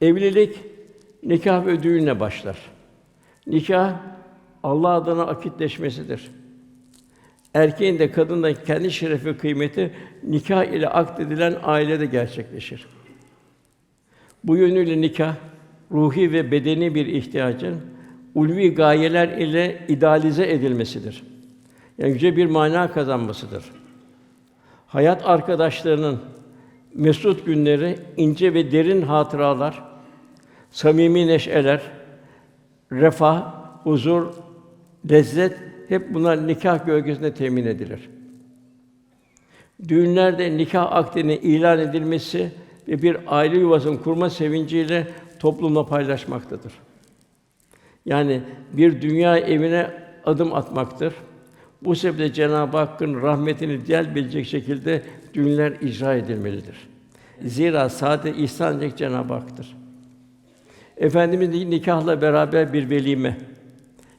Evlilik nikah ve düğünle başlar. Nikah Allah adına akitleşmesidir. Erkeğin de kadının da kendi şerefi ve kıymeti nikah ile akdedilen ailede gerçekleşir. Bu yönüyle nikah ruhi ve bedeni bir ihtiyacın ulvi gayeler ile idealize edilmesidir. Yani yüce bir mana kazanmasıdır. Hayat arkadaşlarının mesut günleri, ince ve derin hatıralar, samimi neşeler, refah, huzur, lezzet hep bunlar nikah gölgesinde temin edilir. Düğünlerde nikah akdinin ilan edilmesi ve bir aile yuvasının kurma sevinciyle toplumla paylaşmaktadır. Yani bir dünya evine adım atmaktır. Bu sebeple Cenab-ı Hakk'ın rahmetini celbedecek şekilde düğünler icra edilmelidir. Zira sadece ihsan edecek Cenab-ı Hak'tır. Efendimiz nikahla beraber bir velime.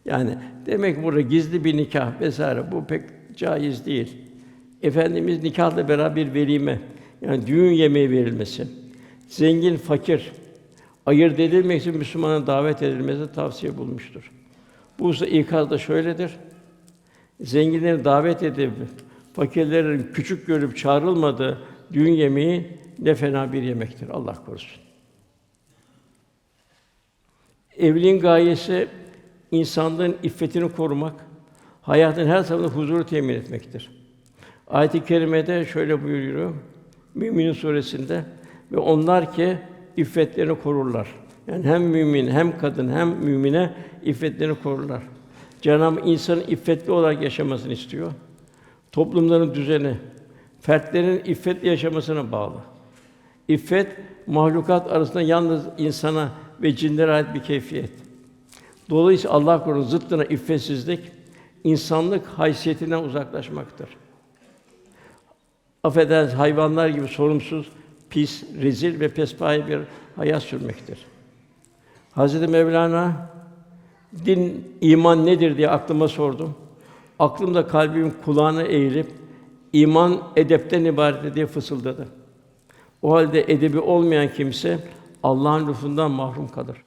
Yani demek ki burada gizli bir nikah vesaire bu pek caiz değil. Efendimiz nikahla beraber bir velime. Yani düğün yemeği verilmesi. Zengin, fakir ayırt edilmek için Müslümanın davet edilmesi tavsiye bulmuştur. Bu hususta ikaz da şöyledir. Zenginleri davet edip fakirlerin küçük görüp çağrılmadığı düğün yemeği ne fena bir yemektir. Allah korusun. Evliliğin gayesi insanlığın iffetini korumak, hayatın her tarafında huzuru temin etmektir. Ayet-i kerimede şöyle buyuruyor. Mümin suresinde ve onlar ki iffetlerini korurlar. Yani hem mümin hem kadın hem mümine iffetlerini korurlar. Cenab-ı insanın iffetli olarak yaşamasını istiyor. Toplumların düzeni, fertlerin iffetli yaşamasına bağlı. İffet mahlukat arasında yalnız insana ve cinlere ait bir keyfiyet. Dolayısıyla Allah korusun zıttına iffetsizlik insanlık haysiyetinden uzaklaşmaktır. Affedersiniz hayvanlar gibi sorumsuz, pis, rezil ve pespaye bir hayat sürmektir. Hazreti Mevlana din, iman nedir diye aklıma sordum. Aklımda kalbimin kulağına eğilip iman edepten ibaret diye fısıldadı. O halde edebi olmayan kimse Allah'ın lütfundan mahrum kalır.